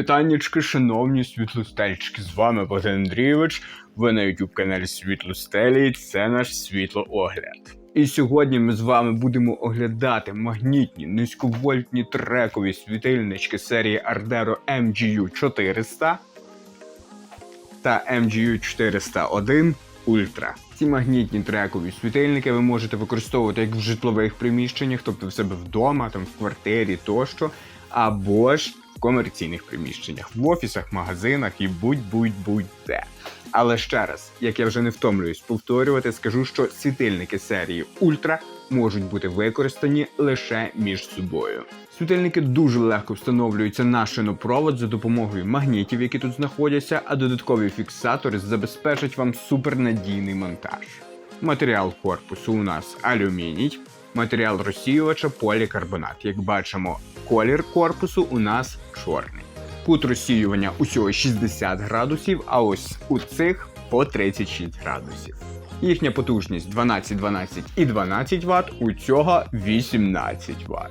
вітаннячки, шановні світлостельчики. З вами Богдан Андрійович. Ви на youtube каналі Світлостелі. і Це наш світлоогляд. І сьогодні ми з вами будемо оглядати магнітні низьковольтні трекові світильнички серії Ardero MGU 400 та MGU 401 Ultra. Ці магнітні трекові світильники ви можете використовувати як в житлових приміщеннях, тобто в себе вдома, там в квартирі тощо, або ж комерційних приміщеннях, в офісах, магазинах і будь-будь-будь-де. Але ще раз, як я вже не втомлююсь повторювати, скажу, що світильники серії Ультра можуть бути використані лише між собою. Світильники дуже легко встановлюються на шинопровод за допомогою магнітів, які тут знаходяться, а додаткові фіксатори забезпечать вам супернадійний монтаж. Матеріал корпусу у нас алюміній, матеріал розсіювача полікарбонат. Як бачимо, колір корпусу у нас чорний. Кут розсіювання усього 60 градусів, а ось у цих по 36 градусів. Їхня потужність 12, 12 і 12 Вт, у цього 18 Вт.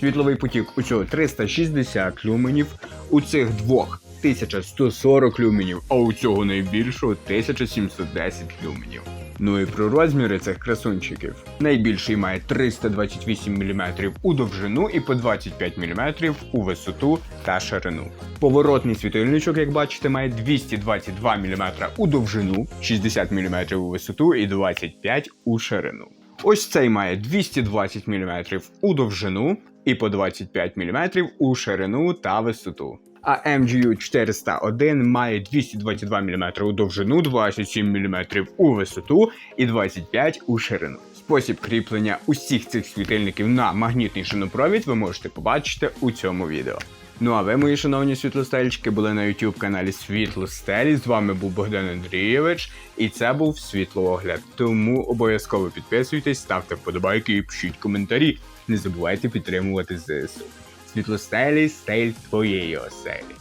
Світловий потік у цього 360 люменів, у цих двох 1140 люменів, а у цього найбільшого 1710 люменів. Ну і про розміри цих красунчиків. Найбільший має 328 мм у довжину і по 25 мм у висоту та ширину. Поворотний світильничок, як бачите, має 222 мм у довжину, 60 мм у висоту і 25 у ширину. Ось цей має 220 мм у довжину і по 25 мм у ширину та висоту. А MGU 401 має 222 мм у довжину, 27 мм у висоту і 25 у ширину. Спосіб кріплення усіх цих світильників на магнітний шинопровід ви можете побачити у цьому відео. Ну а ви, мої шановні світлостельчики, були на YouTube каналі Світло Стелі. З вами був Богдан Андрійович, і це був світлоогляд. Тому обов'язково підписуйтесь, ставте вподобайки і пишіть коментарі. Не забувайте підтримувати ЗСУ. Світлостелі стель твоєї оселі.